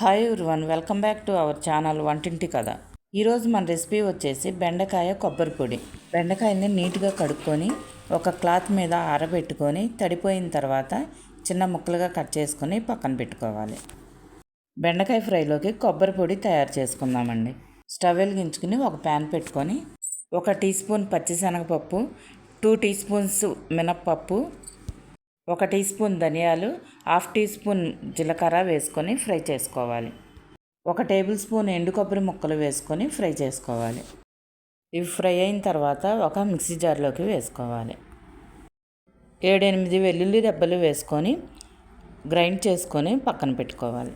Hi one welcome back to our channel వంటింటి కథ. ఈరోజు మన రెసిపీ వచ్చేసి బెండకాయ కొబ్బరి పొడి. బెండకాయని నీట్గా కడుక్కొని ఒక క్లాత్ మీద ఆరబెట్టుకొని తడిపోయిన తర్వాత చిన్న ముక్కలుగా కట్ చేసుకొని పక్కన పెట్టుకోవాలి. బెండకాయ ఫ్రైలోకి కొబ్బరి పొడి తయారు చేసుకుందామండి. స్టవ్ వెలిగించుకుని ఒక ప్యాన్ పెట్టుకొని ఒక టీ స్పూన్ పచ్చిశనగపప్పు టూ టీ స్పూన్స్ మినప్పప్పు ఒక టీ స్పూన్ ధనియాలు హాఫ్ టీ స్పూన్ జీలకర్ర వేసుకొని ఫ్రై చేసుకోవాలి. ఒక టేబుల్ స్పూన్ ఎండు కొబ్బరి ముక్కలు వేసుకొని ఫ్రై చేసుకోవాలి. ఇవి ఫ్రై అయిన తర్వాత ఒక మిక్సీ జార్లోకి వేసుకోవాలి. ఏడెనిమిది వెల్లుల్లి రెబ్బలు వేసుకొని గ్రైండ్ చేసుకొని పక్కన పెట్టుకోవాలి.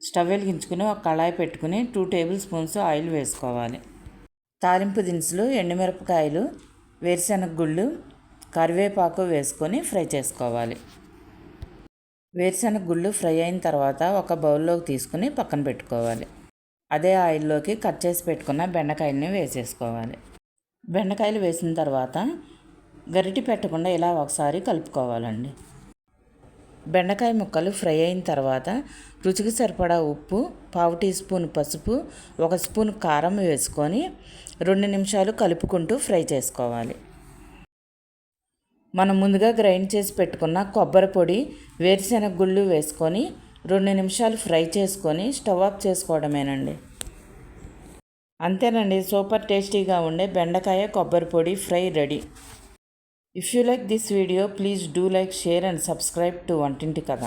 స్టవ్ వెలిగించుకుని ఒక కళాయి పెట్టుకుని టూ టేబుల్ స్పూన్స్ ఆయిల్ వేసుకోవాలి. తాలింపు దినుసులు ఎండుమిరపకాయలు వేరుశనగ గుళ్ళు కరివేపాకు వేసుకొని ఫ్రై చేసుకోవాలి. వేరుశనగ గుళ్ళు ఫ్రై అయిన తర్వాత ఒక బౌల్లోకి తీసుకుని పక్కన పెట్టుకోవాలి. అదే ఆయిల్లోకి కట్ చేసి పెట్టుకున్న బెండకాయలని వేసేసుకోవాలి. బెండకాయలు వేసిన తర్వాత గరిటి పెట్టకుండా ఇలా ఒకసారి కలుపుకోవాలండి. బెండకాయ ముక్కలు ఫ్రై అయిన తర్వాత రుచికి సరిపడా ఉప్పు పావు టీ స్పూన్ పసుపు ఒక స్పూన్ కారం వేసుకొని రెండు నిమిషాలు కలుపుకుంటూ ఫ్రై చేసుకోవాలి. మనం ముందుగా గ్రైండ్ చేసి పెట్టుకున్న కొబ్బరి పొడి వేరుశెనగ గుళ్ళు వేసుకొని రెండు నిమిషాలు ఫ్రై చేసుకొని స్టవ్ ఆఫ్ చేసుకోవడమేనండి. అంతేనండి సూపర్ టేస్టీగా ఉండే బెండకాయ కొబ్బరి పొడి fry ready. If you like this video please do like share and subscribe to వంటింటి కథ.